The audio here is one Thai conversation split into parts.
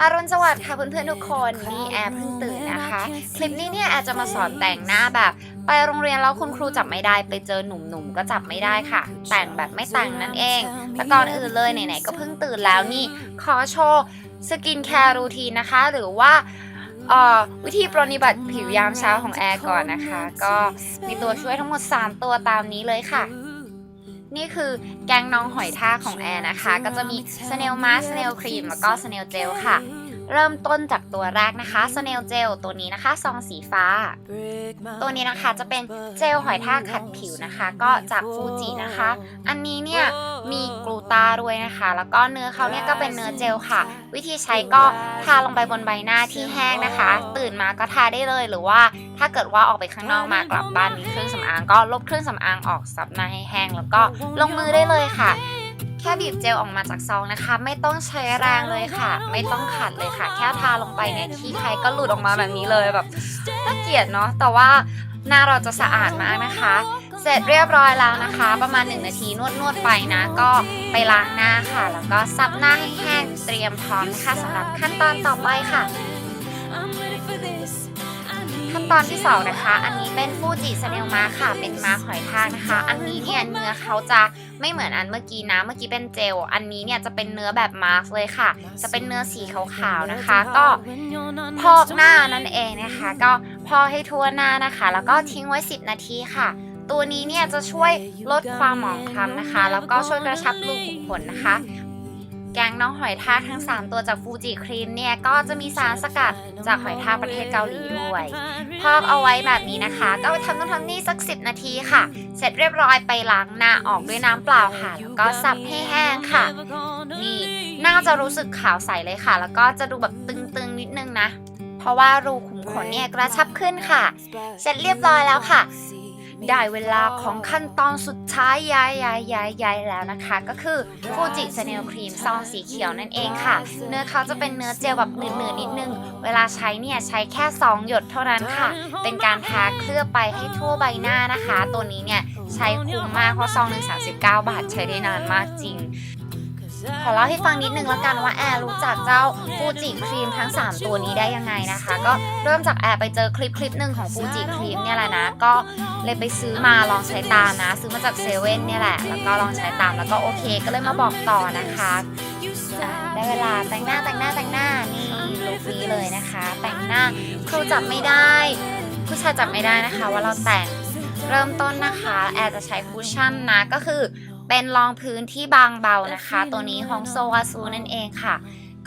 อรุณสวัสดิ์ค่ะเพื่อนๆทุกคนนี่แอร์เพิ่งตื่นนะคะ คลิปนี้เนี่ยแอร์จะมาสอนแต่งหน้าแบบ ไปโรงเรียนแล้วคุณครูจับไม่ได้ไปเจอหนุ่มๆก็จับไม่ได้ค่ะ แต่งแบบไม่แต่งนั่นเองแต่ก่อนอื่นเลยไหนๆก็เพิ่งตื่นแล้วนี่ขอโชว์สกินแคร์รูทีนนะคะ หรือว่าวิธีปรนนิบัติผิวยามเช้าของแอร์ก่อนนะคะ ก็มีตัวช่วยทั้งหมด 3 ตัวตามนี้เลยค่ะ นี่คือแกงน้องหอยทากของแอร์นะคะ ก็จะมีสเนลมาสเนลครีมแล้วก็สเนลเจลค่ะ เริ่มต้นจากตัวแรกนะคะสเนลเจลตัวนี้นะคะ ซองสีฟ้า ตัวนี้นะคะจะเป็นเจลหอยทากขัดผิวนะคะ ก็จากฟูจินะคะ อันนี้เนี่ยมีกลูตาด้วยนะคะ แล้วก็เนื้อเขาเนี่ยก็เป็นเนื้อเจลค่ะ วิธีใช้ก็ทาลงไปบนใบหน้าที่แห้งนะคะ ตื่นมาก็ทาได้เลยหรือว่า ถ้าเกิดว่าออกไปข้างนอกมากลับบ้านมีเครื่องสำอางก็ลบเครื่องสำอางออกซับหน้าให้แห้งแล้วก็ลงมือได้เลยค่ะ แค่บีบเจลออกมาจากซองนะคะ ไม่ต้องใช้แรงเลยค่ะ ไม่ต้องขัดเลยค่ะ แค่ทาลงไปเนี่ยขี้ใครก็หลุดออกมาแบบนี้เลยแบบน่าเกลียดเนาะแต่ว่าหน้าเราจะสะอาดมากนะคะ เสร็จเรียบร้อยแล้วนะคะ ประมาณ 1 นาทีนวดนวดๆไปนะ ก็ไปล้างหน้าค่ะ แล้วก็ซับหน้าให้แห้งเตรียมพร้อมนะคะสำหรับขั้นตอนต่อไปค่ะ ขั้นตอนที่2นะคะ อันนี้เป็นฟูจิสเนลมาค่ะ เป็นมาหอยทากนะคะ อันนี้เนี่ยเนื้อเขาจะไม่เหมือนอันเมื่อกี้นะ เมื่อกี้เป็นเจล อันนี้เนี่ยจะเป็นเนื้อแบบมาร์เลยค่ะ จะเป็นเนื้อสีขาวๆนะคะ ก็พอกหน้านั่นเองนะคะ ก็พอกให้ทั่วหน้านะคะ แล้วก็ทิ้งไว้ 10 นาทีค่ะ ตัวนี้เนี่ยจะช่วยลดความหมองคล้ำนะคะ แล้วก็ช่วยกระชับรูขุมขนนะคะ แกงน้องหอยทากทั้ง 3 ตัวจากฟูจิครีมเนี่ย ก็จะมีสารสกัดจากหอยทากประเทศเกาหลีด้วยพอกเอาไว้แบบนี้นะคะ ก็ทำนู่นทำนี่สัก 10 นาทีค่ะ เสร็จเรียบร้อยไปล้างหน้าออกด้วยน้ำเปล่าค่ะ แล้วก็ซับให้แห้งค่ะ นี่หน้าจะรู้สึกขาวใสเลยค่ะ แล้วก็จะดูแบบตึงๆนิดนึงนะ เพราะว่ารูขุมขนเนี่ยกระชับขึ้นค่ะ เสร็จเรียบร้อยแล้วค่ะ ได้เวลาของขั้นตอนสุดท้ายยายยายยายยายแล้วนะคะ ก็คือฟูจิสเนลครีมซองสีเขียวนั่นเองค่ะ เนื้อเขาจะเป็นเนื้อเจลแบบหนืดๆนิดนึง เวลาใช้เนี่ยใช้แค่ 2 หยดเท่านั้นค่ะ เป็นการทาเคลือบไปให้ทั่วใบหน้านะคะ ตัวนี้เนี่ยใช้คุ้มมากเพราะซองหนึ่ง39 บาทใช้ได้นานมากจริง ขอเล่าให้ฟังนิดนึงแล้วกันว่าแอร์รู้จักเจ้าฟูจิครีมทั้ง 3 ตัวนี้ได้ยังไงนะคะ ก็เริ่มจากแอร์ไปเจอคลิปคลิปหนึ่งของฟูจิครีมเนี่ยแหละนะ ก็เลยไปซื้อมาลองใช้ตามนะ ซื้อมาจากเซเว่นเนี่ยแหละ แล้วก็ลองใช้ตามแล้วก็โอเคก็เลยมาบอกต่อนะคะอะได้เวลาแต่งหน้าแต่งหน้าแต่งหน้านี่ลุคนี้เลยนะคะ แต่งหน้าครูจับไม่ได้ ผู้ชายจับไม่ได้นะคะ ว่าเราแต่งเริ่มต้นนะคะ แอร์จะใช้คุชชั่นนะก็คือ เป็นรองพื้นที่บางเบานะคะ ตัวนี้ของโซวาซูนั่นเองค่ะ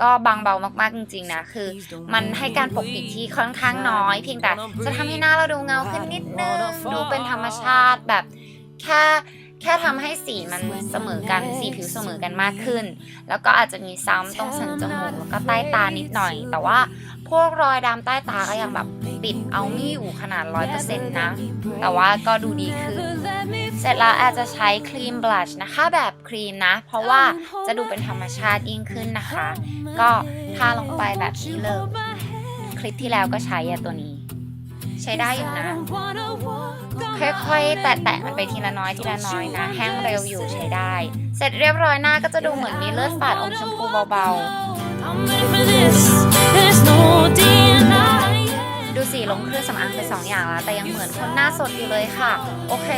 ก็บางเบามากๆจริงๆนะคือ มันให้การปกปิดที่ค่อนข้างน้อย เพียงแต่จะทำให้หน้าเราดูเงาขึ้นนิดนึงดูเป็นธรรมชาติแบบแค่แค่ทำให้สีมันเสมอกันสีผิวเสมอกันมากขึ้น แล้วก็อาจจะมีซ้ำตรงสันจมูกแล้วก็ใต้ตานิดหน่อย แต่ว่าพวกรอยดำใต้ตาก็ยังแบบปิดเอาไม่อยู่ขนาดร้อยเปอร์เซ็นต์นะ แต่ว่าก็ดูดีขึ้นเสร็จแล้วอาจจะใช้ครีมบลัชนะคะแบบครีมนะ เพราะว่าจะดูเป็นธรรมชาติยิ่งขึ้นนะคะ ก็ทาลงไปแบบนี้เลย คลิปที่แล้วก็ใช้ตัวนี้ ใช้ได้อยู่นะ ค่อยๆ แตะๆมันไปทีละน้อยทีละน้อยนะ แห้งเร็วอยู่ใช้ได้ เสร็จเรียบร้อยหน้าก็จะดูเหมือนมีเลือดฝาดอมชมพูเบาๆดูสิลงเครื่องสำอางไปสองอย่างแล้ว แต่ยังเหมือนคนหน้าสดอยู่เลยค่ะ โอเค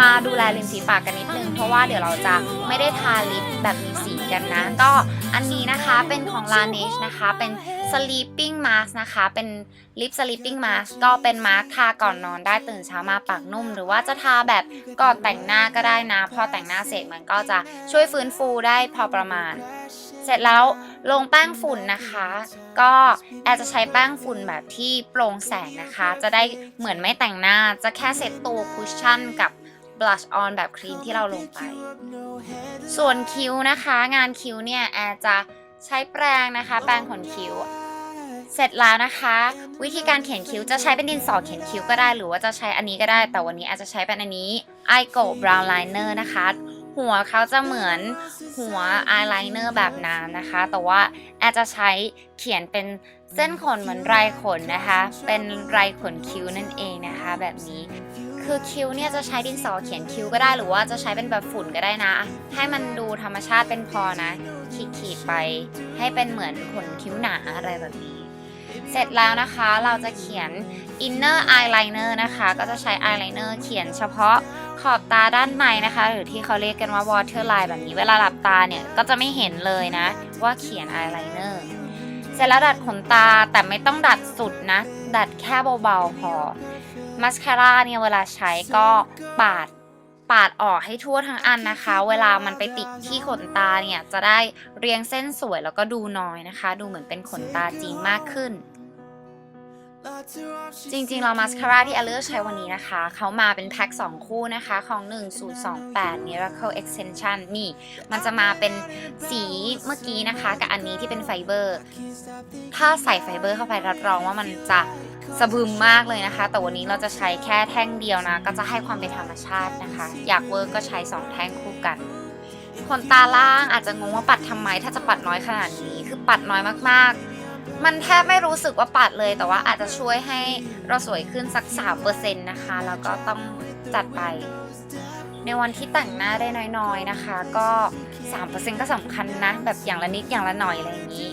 มาดูแลริมฝีปากกันนิดนึง เพราะว่าเดี๋ยวเราจะไม่ได้ทาลิปแบบมีสีกันนะ ก็อันนี้นะคะเป็นของ Laneige นะคะ เป็น sleeping mask นะคะ เป็นลิป sleeping mask ก็เป็นมาร์คทาก่อนนอนได้ตื่นเช้ามาปากนุ่ม หรือว่าจะทาแบบก่อนแต่งหน้าก็ได้นะ พอแต่งหน้าเสร็จมันก็จะช่วยฟื้นฟูได้พอประมาณ เสร็จแล้วลงแป้งฝุ่นนะคะ ก็แอร์จะใช้แป้งฝุ่นแบบที่โปร่งแสงนะคะ จะได้เหมือนไม่แต่งหน้าจะแค่เซ็ตตัวคุชชั่นกับ บลัชออนแบบครีมที่เราลงไป ส่วนคิ้วนะคะ งานคิ้วเนี่ยแอร์จะใช้แปรงนะคะ แปรงขนคิ้ว เสร็จแล้วนะคะ วิธีการเขียนคิ้วจะใช้เป็นดินสอเขียนคิ้วก็ได้ หรือว่าจะใช้อันนี้ก็ได้ แต่วันนี้อาจจะใช้เป็นอันนี้ i g o Brown Liner นะคะ หัวเขาจะเหมือนหัวอายไลเนอร์แบบน้ำนะคะ แต่ว่าแอร์จะใช้เขียนเป็นเส้นขนเหมือนไรขนนะคะ เป็นไรขนคิ้วนั่นเองนะคะ แบบนี้ คือคิ้วเนี่ยจะใช้ดินสอเขียนคิ้วก็ได้หรือว่าจะใช้เป็นแบบฝุ่นก็ได้นะ ให้มันดูธรรมชาติเป็นพอนะ ขีดๆไปให้เป็นเหมือนขนคิ้วหนาอะไรแบบนี้ เสร็จแล้วนะคะเราจะเขียน inner eyeliner นะคะ ก็จะใช้ eyeliner เขียนเฉพาะขอบตาด้านในนะคะ หรือที่เขาเรียกกันว่า water line แบบนี้เวลาหลับตาเนี่ย ก็จะไม่เห็นเลยนะ ว่าเขียน eyeliner เสร็จแล้วดัดขนตาแต่ไม่ต้องดัดสุดนะ ดัดแค่เบาๆพอ มัสคาร่าเนี่ยเวลาใช้ก็ปาดปาดออกให้ทั่วทั้งอันนะคะ เวลามันไปติดที่ขนตาเนี่ยจะได้เรียงเส้นสวยแล้วก็ดูน้อยนะคะ ดูเหมือนเป็นขนตาจริงมากขึ้น จริงๆ เรามาสคาร่าที่แอลเลือกใช้วันนี้นะคะ เขามาเป็นแพ็ค 2 คู่นะคะของ 1028 Miracle Extension นี่ มันจะมาเป็นสีเมื่อกี้นะคะ กับอันนี้ที่เป็นไฟเบอร์ ถ้าใส่ไฟเบอร์เข้าไปรับรองว่ามันจะ สะบึมมากเลยนะคะ แต่วันนี้เราจะใช้แค่แท่งเดียวนะ ก็จะให้ความเป็นธรรมชาตินะคะ อยากเวิร์กก็ใช้ 2 แท่งคู่กันขนตาล่างอาจจะงงว่าปัดทำไม ถ้าจะปัดน้อยขนาดนี้คือปัดน้อยมากๆ มันแทบไม่รู้สึกว่าปัดเลย แต่ว่าอาจจะช่วยให้เราสวยขึ้นสัก3%นะคะ แล้วก็ต้องจัดไป ในวันที่แต่งหน้าได้น้อยๆนะคะ ก็ 3%ก็สำคัญนะ แบบอย่างละนิดอย่างละหน่อยอะไรอย่างนี้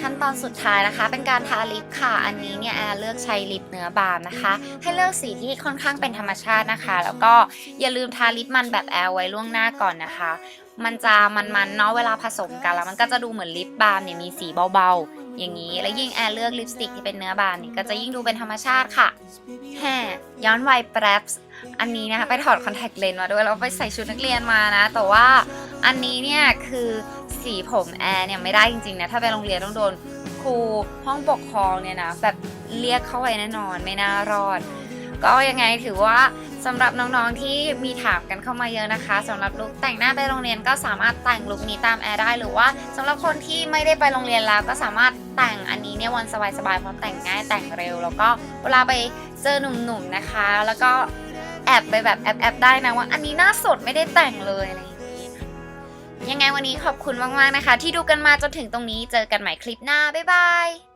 ขั้นตอนสุดท้ายนะคะ เป็นการทาลิปค่ะ อันนี้เนี่ยแอร์เลือกใช้ลิปเนื้อบางนะคะ ให้เลือกสีที่ค่อนข้างเป็นธรรมชาตินะคะ แล้วก็อย่าลืมทาลิปมันแบบแอร์ไว้ล่วงหน้าก่อนนะคะ มันจะมันๆเนาะเวลาผสมกันแล้วมันก็จะดูเหมือนลิปบาล์มเนี่ยมีสีเบาๆ อย่างนี้ แล้วยิ่งแอร์เลือกลิปสติกที่เป็นเนื้อบางเนี่ยก็จะยิ่งดูเป็นธรรมชาติค่ะแฮ่ย้อนวัยแป๊บอันนี้นะคะไปถอดคอนแทคเลนส์มาด้วยแล้วไปใส่ชุดนักเรียนมานะ แต่ว่าอันนี้เนี่ยคือ สีผมแอร์เนี่ยไม่ได้จริงๆนะถ้าไปโรงเรียนต้องโดนครูห้องปกครองเนี่ยนะแบบเรียกเข้าไปแน่นอนไม่น่ารอด ก็ยังไงถือว่าสำหรับน้องๆที่มีถามกันเข้ามาเยอะนะคะสำหรับลุคแต่งหน้าไปโรงเรียนก็สามารถแต่งลุคนี้ตามแอร์ได้หรือว่าสำหรับคนที่ไม่ได้ไปโรงเรียนแล้วก็สามารถแต่งอันนี้เนี่ยวันสบายๆเพราะแต่งง่ายแต่งเร็ว แล้วก็เวลาไปเจอหนุ่มๆนะคะ แล้วก็แอบไปแบบแอบๆได้นะว่าอันนี้หน้าสดไม่ได้แต่งเลยอะไรอย่างนี้ ยังไงวันนี้ขอบคุณมากๆนะคะ ที่ดูกันมาจนถึงตรงนี้เจอกันใหม่คลิปหน้า บ๊ายบาย